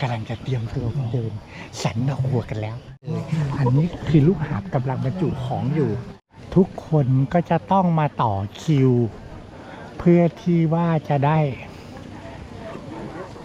กำลังจะเตรียมตัวเดินสันดอกบัวกันแล้ว อันนี้คือลูกหาบกำลังบรรจุของอยู่ ทุกคนก็จะต้องมาต่อคิว เพื่อที่ว่าจะได้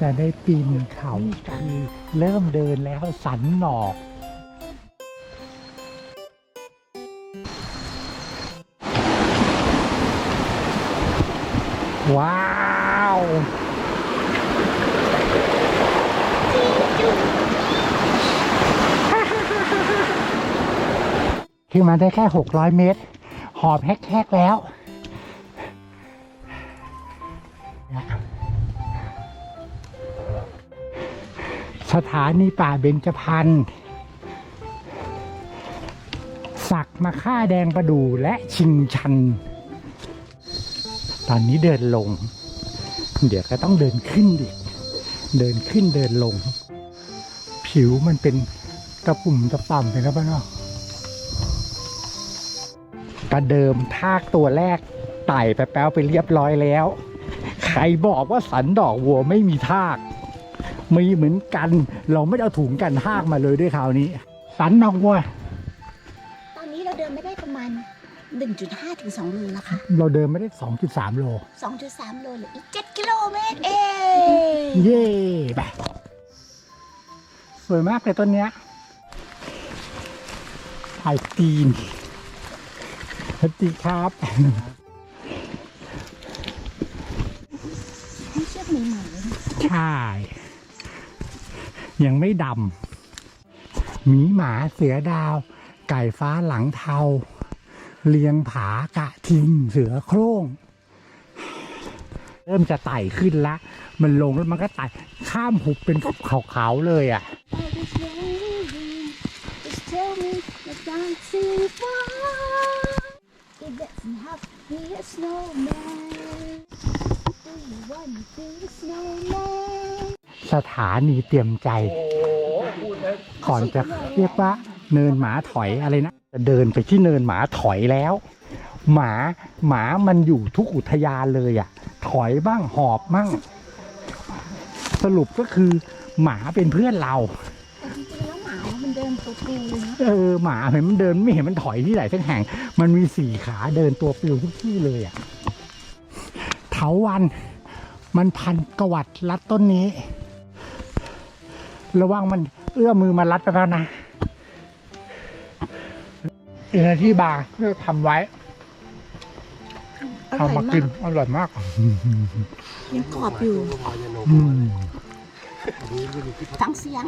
จะได้ปีนเขาคือเริ่มเดินแล้วสันหนอกว้าว ขึ้นมาได้แค่ 600 เมตร หอบแฮกๆแล้วสถานีป่าเบญจพรรณสักมาค่าแดงประดูและชิงชัน ตอนนี้เดินลง เดี๋ยวก็ต้องเดินขึ้นดิเดินขึ้นเดินลง ผิวมันเป็นกระปุ่มตะป่ำไปแล้วป่ะเนาะ ประเดิมทากตัวแรกไต่ไปแป๊วไปเรียบร้อยแล้ว ใครบอกว่าสันดอกวัวไม่มีทาก มีเหมือนกัน เราไม่ได้เอาถุงกันทากมาเลยด้วยคราวนี้ สันดอกวัว ตอนนี้เราเดินไม่ได้ประมาณ 1.5ถึง2โลแล้วค่ะเราเดินไม่ได้ 2.3 โล 2.3 โลเหลืออีก 7 กิโลเมตรเองเย่ไปสวยมากเลยต้นเนี้ยถ่ายตีน สวัสดีครับให้เชือกใหม่ๆเลยนะใช่ ยังไม่ดำหมีหมาเสือดาว ไก่ฟ้าหลังเทา เลียงผากระทิงเสือโคร่ง เริ่มจะไต่ขึ้นละ มันลงแล้วมันก็ไต่ข้ามหุบเป็นขาวๆเลยอะ Just tell me the dancing far It doesn't have to be a snowman Do you want to be a snowman สถานีเตรียมใจ ก่อนจะเรียกว่าเนินหมาถอยอะไรนะจะเดินไปที่เนินหมาถอยแล้ว หมาหมามันอยู่ทุกอุทยานเลยอะ ถอยบ้างหอบบ้าง สรุปก็คือหมาเป็นเพื่อนเรา แต่จริงๆแล้วหมามัน เดินตัวปลิวเลยนะเออหมาเห็นมันเดินไม่เห็นมันถอยที่ไหนสักแห่ง มันมีสี่ขาเดินตัวปลิวทุกที่เลยอะเถาวัน มันพันกวัดรัดต้นนี้ ระวังมันเอื้อมือมารัดไปแล้วนะอินที่บาร์เพื่อทำไว้อร่เอาอยมามากิกนอร่อยมากยังกรอบอยู่อืมฟังเสียง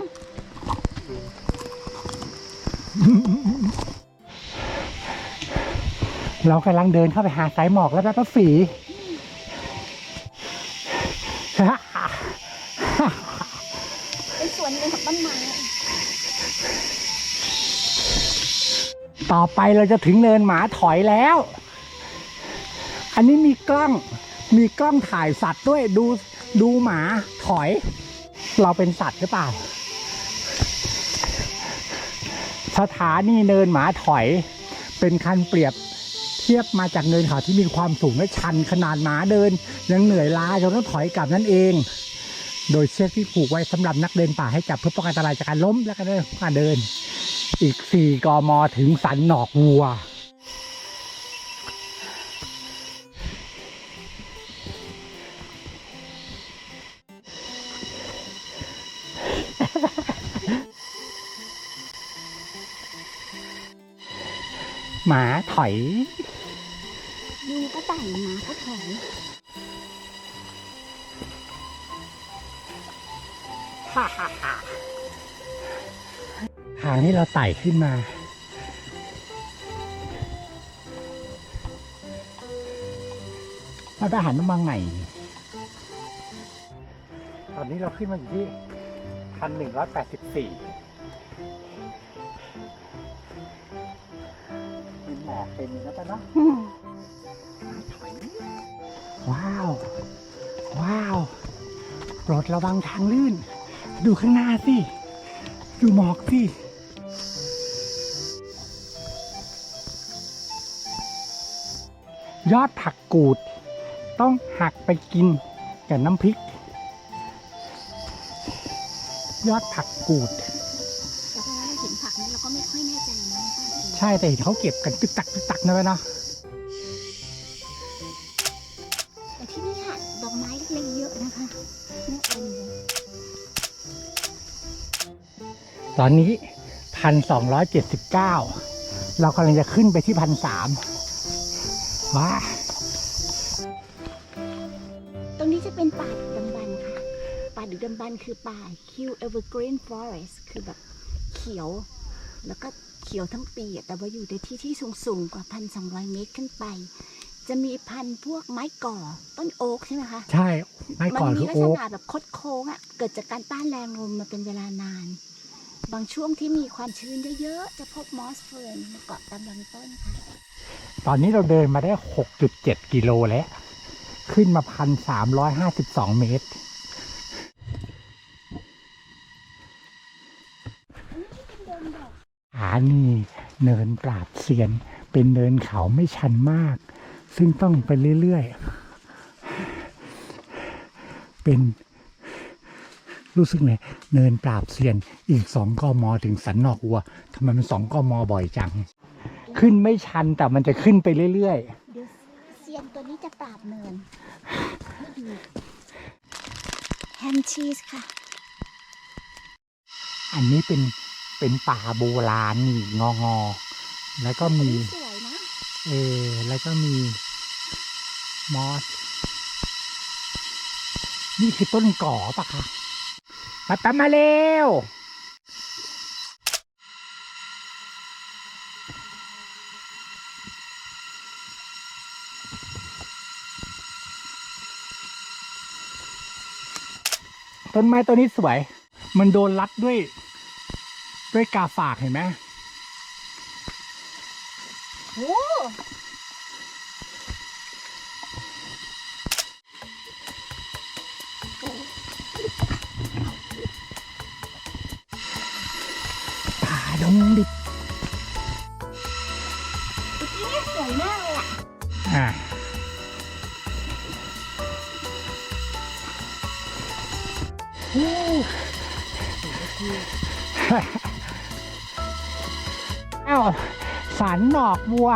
เรากำลังเดินเข้าไปหาสายหมอกแล้วแป๊บฝีเป็นส่วนหนึ่งของต้นไม้ต่อไปเราจะถึงเนินหมาถอยแล้ว อันนี้มีกล้อง มีกล้องถ่ายสัตว์ด้วยดูดูหมาถอย เราเป็นสัตว์หรือเปล่า สถานีเนินหมาถอย เป็นคันเปรียบเทียบมาจากเนินเขาที่มีความสูงและชันขนาดหมาเดิน ยังเหนื่อยล้าจนต้องถอยกลับนั่นเอง โดยเชือกที่ผูกไว้สำหรับนักเดินป่าให้จับเพื่อป้องกันอันตรายจากการล้มและการเดินการเดินอีก 4 กมถึงสันหนอกวัว หมาถอยยูก็ไต่หมาก็ถอยทางที่เราไต่ขึ้นมามาไปหันมาไงตอนนี้เราขึ้นมาอยู่ที่พันหนึ่งร้อยแปดสิบสี่ หมอกเป็นแล้วปะเนาะว้าว ว้าวโปรดระวังทางลื่น ดูข้างหน้าสิ ดูหมอกสิยอดผักกูด ต้องหักไปกินกับน้ำพริก ยอดผักกูด ใช่แต่เห็นเขาเก็บกันตึกตักตึกตักนะแม่เนาะแต่ที่นี่อะดอกไม้เล็กๆเยอะนะคะน่าเอ็นเลยตอนนี้พันสองร้อยเจ็ดสิบเก้าเรากำลังจะขึ้นไปที่พันสามว้าตรงนี้จะเป็นป่าดึกดำบรรพ์ค่ะ ป่าดึกดำบรรพ์คือป่า Hill Evergreen Forest คือแบบเขียว แล้วก็ เขียวทั้งปีอะแต่ว่าอยู่ในที่ที่สูงๆกว่า1,200เมตรขึ้นไป จะมีพันธุ์พวกไม้ก่อต้นโอ๊กใช่ไหมคะ ใช่ไม่มัก่อนมีคือลักโอ๊ษกณะแบบคดโค้งอะเกิดจากการต้านแรงลมมาเป็นเวลานาน บางช่วงที่มีความชื้นเยอะๆจะพบมอสเฟิร์นเกาะตามลำต้นค่ะ ตอนนี้เราเดินมาได้หกจุดเจ็ดกิโลแล้ว ขึ้นมาพันสามร้อยห้าสิบสองเมตร อานี่เนินปราบเซียน เป็นเนินเขาไม่ชันมาก ซึ่งต้องไปเรื่อยๆ เป็นรู้สึกไงเนินปราบเซียนอีกสองกมถึงสันนอกวัวทำไมมันสองกมบ่อยจัง ขึ้นไม่ชันแต่มันจะขึ้นไปเรื่อยเดี๋ยวเซียนตัวนี้จะปราบเนินให้ดูแฮมชีสค่ะๆอันนี้เป็น เป็นป่าโบราณนี่งองอๆแล้วก็มีสวยนะเออแล้วก็มีมอส นี่คือต้นก่อปะคะมาตามมาเร็วต้นไม้ต้นนี้สวย มันโดนรัดด้วย ด้วยกาฝากเห็นไหมโอ้ป่าดงดิบ อ้าสันหนอกบัว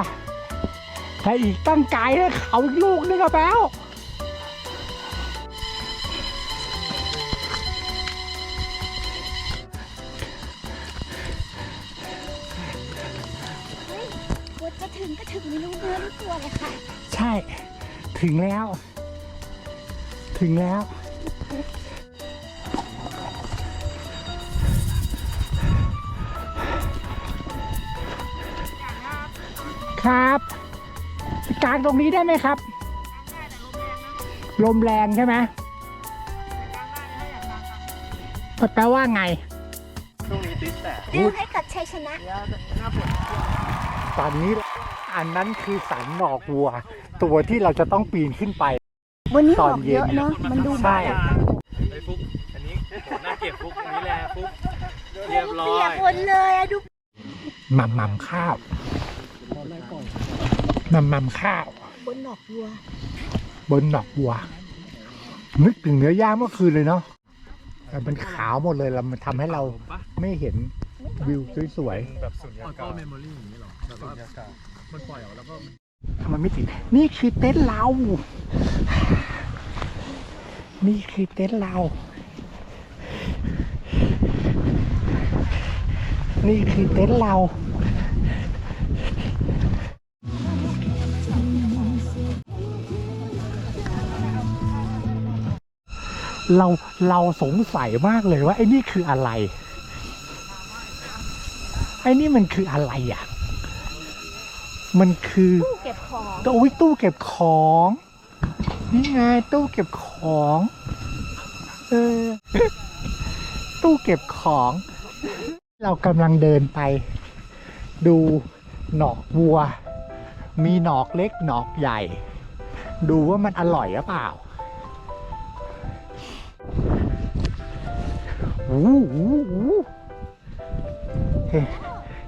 แต่อีกตั้งไกลเลยเขาอีกลูกนึงอะแป๊วเฮ้ยกว่าจะถึงก็ถึงไม่รู้เนื้อรู้ตัวเลยค่ะ ใช่ ถึงแล้ว ถึงแล้ว ครับกลางตรงนี้ได้ไหมครับ ลมแรงใช่ไหมแปลว่าไงช่วงนี้ติดแต่ดื่มให้กับชัยชนะหน้าฝนตอนนี้อันนั้นคือสันหนอกวัว ตัวที่เราจะต้องปีนขึ้นไป วันนี้ตออนอกเย็นเยอะเนาะมันดูใช่ไอ้ฟุกอันนี้โหน่าเก็บฟุกอันนี้แหละฟุกเรียบร้อเปียยกหมดเลยอะดูหม่ำหม่ำข้าว หม่ำหม่ำข้าว บนหนอกวัว บนหนอกวัว นึกถึงเนื้อย่างเมื่อคืนเลยเนาะแต่มันขาวหมดเลยแล้วมันทำให้เราไม่เห็นวิวสวยแบบสุญญากาศเมมโมรี่อย่างนี้หรอแบบว่ามันปล่อยออกแล้วก็ๆทำไมไม่ติด นี่คือเต็นท์เรา นี่คือเต็นท์เรา นี่คือเต็นท์เรา เราเราสงสัยมากเลยว่าไอ้นี่คืออะไร ไอ้นี่มันคืออะไรอะ มันคือตู้เก็บของตู้ยตู้เก็บของ นี่ไงตู้เก็บของเออตู้เก็บของ เรากำลังเดินไป ดูหนอกวัว มีหนอกเล็กหนอกใหญ่ ดูว่ามันอร่อยหรือเปล่า อู้หูหูเห็น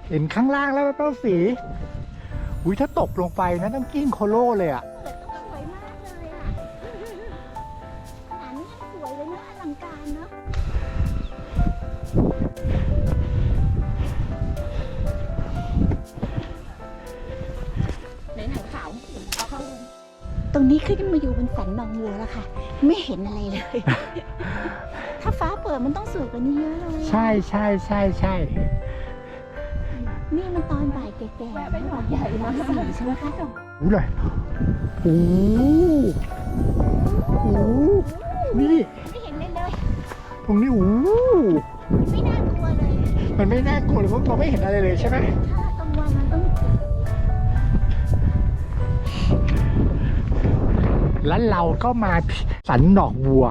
เห็นข้างล่างแล้วเป้าสี อุ้ยถ้าตกลงไปนะต้องกิ้งโคโล่เลยอะเปิดตู้สวยมากเลยอะขนาดนี้ยังสวยเลยนะอลังการเนาะไหนไหนขาวเอาเข้าตรงนี้ขึ้นมาอยู่บนสันหนองวัวแล้วค่ะ ไม่เห็นอะไรเลย ถ้าฟ้าเปิดมันต้องสวยกว่านี้เยอะเลยใช่ใช่ใช่ใช่นี่มันตอนบ่ายแก่ๆไปหน่อยใหญ่มากสีใช่ไหมคะอู้เลยโอ้โหโอ้โหนี่ไม่เห็นเลยเลยตรงนี้โอ้โหไม่น่ากลัวเลยมันไม่น่ากลัวเลยเพราะเราไม่เห็นอะไรเลยใช่ไหมถ้ากลางวันมันต้องแล้วเราก็มาสันหนอกวัว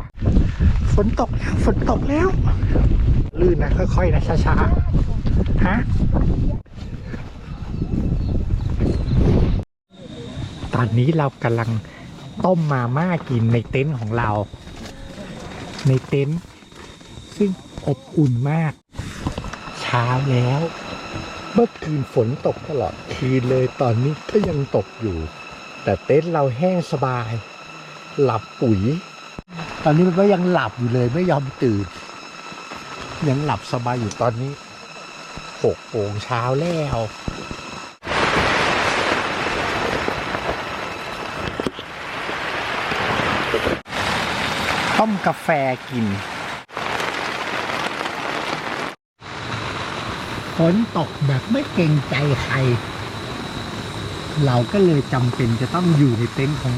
ฝนตกแล้วฝนตกแล้ว ลื่นนะค่อยๆนะช้าๆฮะตอนนี้เรากำลังต้มมาม่ากินในเต็นท์ของเรา ในเต็นท์ซึ่งอบอุ่นมาก เช้าแล้ว เมื่อคืนฝนตกตลอดคืนเลยตอนนี้ก็ยังตกอยู่ แต่เต็นท์เราแห้งสบาย หลับปุ๋ย ตอนนี้มันก็ยังหลับอยู่เลยไม่ยอมตื่น ยังหลับสบายอยู่ตอนนี้หกโมงเช้าแล้วต้มกาแฟกินฝนตกแบบไม่เกรงใจใคร เราก็เลยจำเป็นจะต้องอยู่ในเต็นท์ของ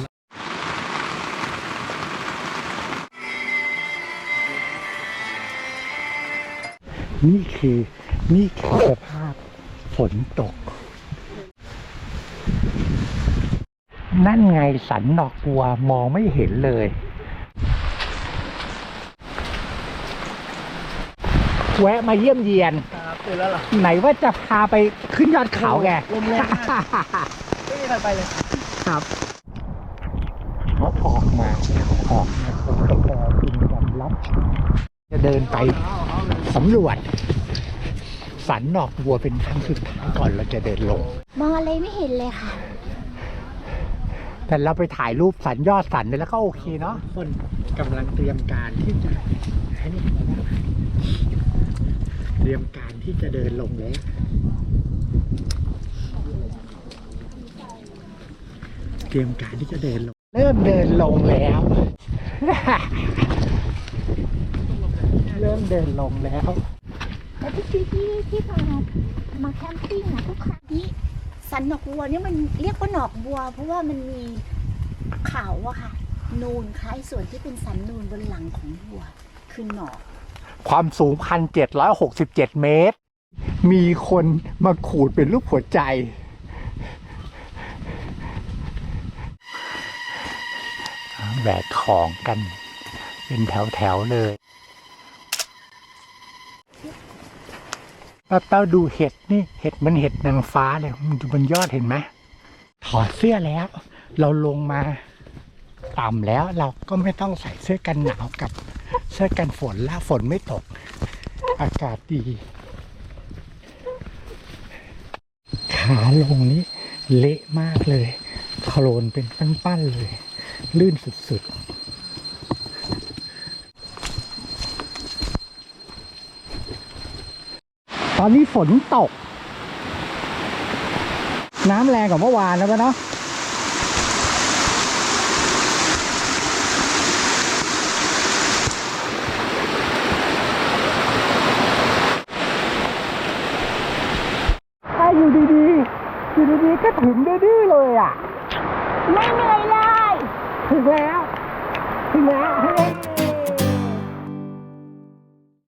นี่คือนี่คือสภาพฝนตก นั่นไงสันดอกบัวมองไม่เห็นเลย แวะมาเยี่ยมเยียน ครับตื่นแล้วเหรอไหนว่าจะพาไปขึ้นยอดเขาไงลมแรงมากไม่มีใครไปเลยครับเขาออกมาออกมาผมกาแฟกินยำลับ จะเดินไป สำรวจสันนอกวัวเป็นครั้งสุดท้ายก่อนเราจะเดินลง มองอะไรไม่เห็นเลยค่ะ แต่เราไปถ่ายรูปสันยอดสันไปแล้วก็โอเคเนาะคนกำลังเตรียมการที่จะให้นี่มาแล้วเตรียมการที่จะเดินลงแล้วเตรียมการที่จะเดินลง เริ่มเดินลงแล้ว เริ่มเดินลงแล้วแล้วทุกทีที่ที่พามาแคมปิ้งอะทุกครั้งนี้สันหนอกวัวเนี่ยมันเรียกว่าหนอกวัว เพราะว่ามันมีเขาอะค่ะ นูนคล้ายส่วนที่เป็นสันนูนบนหลังของวัว คือหนอกความสูง 1,767 เมตร มีคนมาขูดเป็นรูปหัวใจ แบกของกัน เป็นแถวๆเลย ป้าเป้าดูเห็ดนี่เห็ดมันเห็ดนางฟ้าเลยมันอยู่บนยอดเห็นไหมถอดเสื้อแล้ว เราลงมาต่ำแล้วเราก็ไม่ต้องใส่เสื้อกันหนาวกับเสื้อกันฝนแล้วฝนไม่ตก อากาศดี ขาลงนี้เละมากเลยโคลนเป็นปั้นๆเลย ลื่นสุดๆ อนนี้ฝนตก น้ำแรงกว่าเมื่อวานนะปะเนาะถ้าอยู่ดีๆอยู่ดีๆก็ถึงดื้อๆเลยอะ ไม่เหนื่อยเลย ถึงแล้ว ถึงแล้ว